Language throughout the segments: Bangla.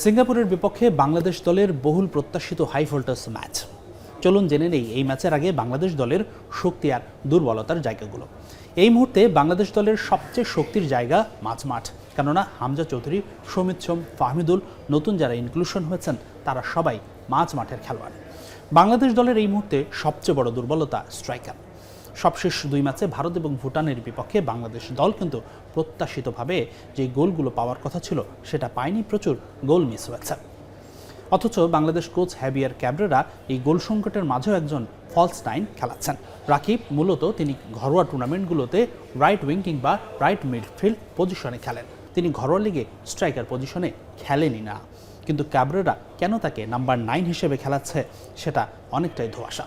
সিঙ্গাপুরের বিপক্ষে বাংলাদেশ দলের বহুল প্রত্যাশিত হাই ম্যাচ। চলুন জেনে নেই, এই ম্যাচের আগে বাংলাদেশ দলের শক্তি আর দুর্বলতার জায়গাগুলো। এই মুহূর্তে বাংলাদেশ দলের সবচেয়ে শক্তির জায়গা মাঝমাঠ। কেননা হামজা চৌধুরী, সমিত সোম, ফাহমিদুল নতুন যারা ইনক্লুশন হয়েছেন, তারা সবাই মাঝ মাঠের খেলোয়াড়। বাংলাদেশ দলের এই মুহূর্তে সবচেয়ে বড় দুর্বলতা স্ট্রাইকার সবশেষ দুই ম্যাচে ভারত এবং ভুটানের বিপক্ষে বাংলাদেশ দল কিন্তু প্রত্যাশিতভাবে যে গোলগুলো পাওয়ার কথা ছিল, সেটা পায়নি। প্রচুর গোল মিস হয়েছে। অথচ বাংলাদেশ কোচ হ্যাবিয়ার ক্যাবরেরা এই গোল সংকটের মাঝেও একজন ফলস নাইন খেলাচ্ছেন। রাকিব মূলত তিনি ঘরোয়া টুর্নামেন্টগুলোতে রাইট উইং কিংবা রাইট মিডফিল্ড পজিশনে খেলেন। তিনি ঘরোয়া লিগে স্ট্রাইকার পজিশনে খেলেনই না। কিন্তু ক্যাবরেরা কেন তাকে নাম্বার নাইন হিসেবে খেলাচ্ছে, সেটা অনেকটাই ধোয়াশা।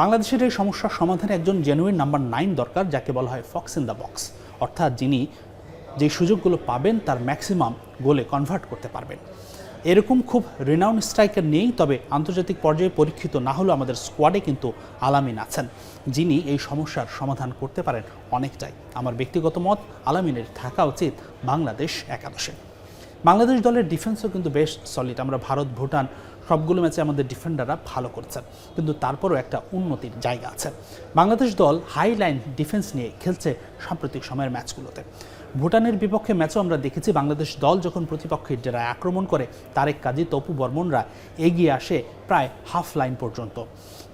বাংলাদেশের এই সমস্যার সমাধানে একজন জেনুইন নাম্বার নাইন দরকার, যাকে বলা হয় ফক্স ইন দ্য বক্স অর্থাৎ যিনি যে সুযোগগুলো পাবেন, তার ম্যাক্সিমাম গোলে কনভার্ট করতে পারবেন। এরকম খুব রিনাউন্ড স্ট্রাইকার নেই, তবে আন্তর্জাতিক পর্যায়ে পরীক্ষিত না হলেও আমাদের স্কোয়াডে কিন্তু আলামিন আছেন। যিনি এই সমস্যার সমাধান করতে পারেন অনেকটাই। আমার ব্যক্তিগত মত, আলামিনের থাকা উচিত বাংলাদেশ একাদশে। বাংলাদেশ দলের ডিফেন্সও কিন্তু বেশ সলিড আমরা ভারত, ভুটান সবগুলো ম্যাচে আমাদের ডিফেন্ডাররা ভালো করছেন। কিন্তু তারপরও একটা উন্নতির জায়গা আছে। বাংলাদেশ দল হাই লাইন ডিফেন্স নিয়ে খেলছে সাম্প্রতিক সময়ের ম্যাচগুলোতে। ভুটানের বিপক্ষে ম্যাচও আমরা দেখেছি, বাংলাদেশ দল যখন প্রতিপক্ষের ডেরায় আক্রমণ করে, তারেক কাজী, তপু বর্মনরা এগিয়ে আসে প্রায় হাফ লাইন পর্যন্ত।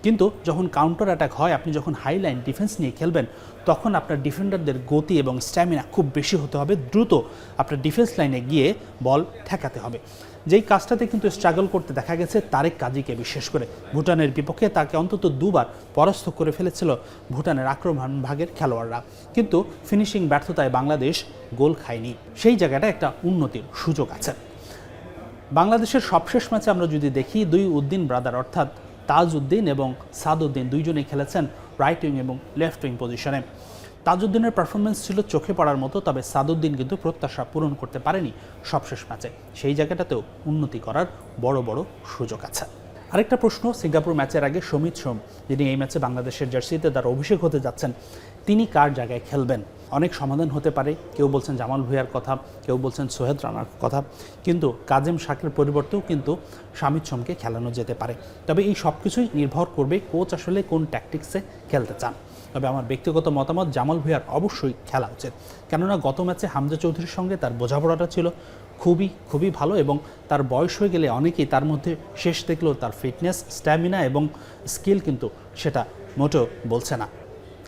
কিন্তু যখন কাউন্টার অ্যাটাক হয়, আপনি যখন হাই লাইন ডিফেন্স নিয়ে খেলবেন, তখন আপনার ডিফেন্ডারদের গতি এবং স্ট্যামিনা খুব বেশি হতে হবে। দ্রুত আপনার ডিফেন্স লাইনে গিয়ে বল ঠেকাতে হবে। যেই কাজটাতে কিন্তু স্ট্রাগল করতে দেখা গেছে, তারেক কাজীকে বিশেষ করে। ভুটানের বিপক্ষে তাকে অন্তত দুবার পরাস্ত করে ফেলেছিল ভুটানের আক্রমণ ভাগের খেলোয়াড়রা। কিন্তু ফিনিশিং ব্যর্থতায় বাংলাদেশ গোল খায়নি। সেই জায়গাটা একটা উন্নতির সুযোগ আছে। বাংলাদেশের সবশেষ ম্যাচে আমরা যদি দেখি, দুই উদ্দিন ব্রাদার, অর্থাৎ তাজউদ্দিন এবং সাদউদ্দিন দুইজনেই খেলেছেন রাইট উইং এবং লেফট উইং পজিশনে তাজউদ্দিনের পারফরমেন্স ছিল চোখে পড়ার মতো, তবে সাদউদ্দিন কিন্তু প্রত্যাশা পূরণ করতে পারেনি সবশেষ ম্যাচে। সেই জায়গাটাতেও উন্নতি করার বড় বড় সুযোগ আছে। আরেকটা প্রশ্ন, সিঙ্গাপুর ম্যাচের আগে সমিত সোম, যিনি এই ম্যাচে বাংলাদেশের জার্সিতে তার অভিষেক হতে যাচ্ছেন তিনি কার জায়গায় খেলবেন? অনেক সমাধান হতে পারে। কেউ বলছেন জামাল ভুইয়ার কথা, কেউ বলছেন সোহেদ রানার কথা। কিন্তু কাজেম শাকের পরিবর্তেও কিন্তু শামিদ সোমকে খেলানো যেতে পারে। তবে এই সব কিছুই নির্ভর করবে কোচ আসলে কোন ট্যাকটিক্সে খেলতে চান। তবে আমার ব্যক্তিগত মতামত, জামাল ভুইয়ার অবশ্যই খেলা উচিত। কেননা গত ম্যাচে হামজা চৌধুরীর সঙ্গে তার বোঝাপড়াটা ছিল খুবই খুবই ভালো এবং তার বয়স হয়ে গেলে অনেকেই তার মধ্যে শেষ দেখলেও তার ফিটনেস স্ট্যামিনা এবং স্কিল কিন্তু সেটা মোটেও বলছে না।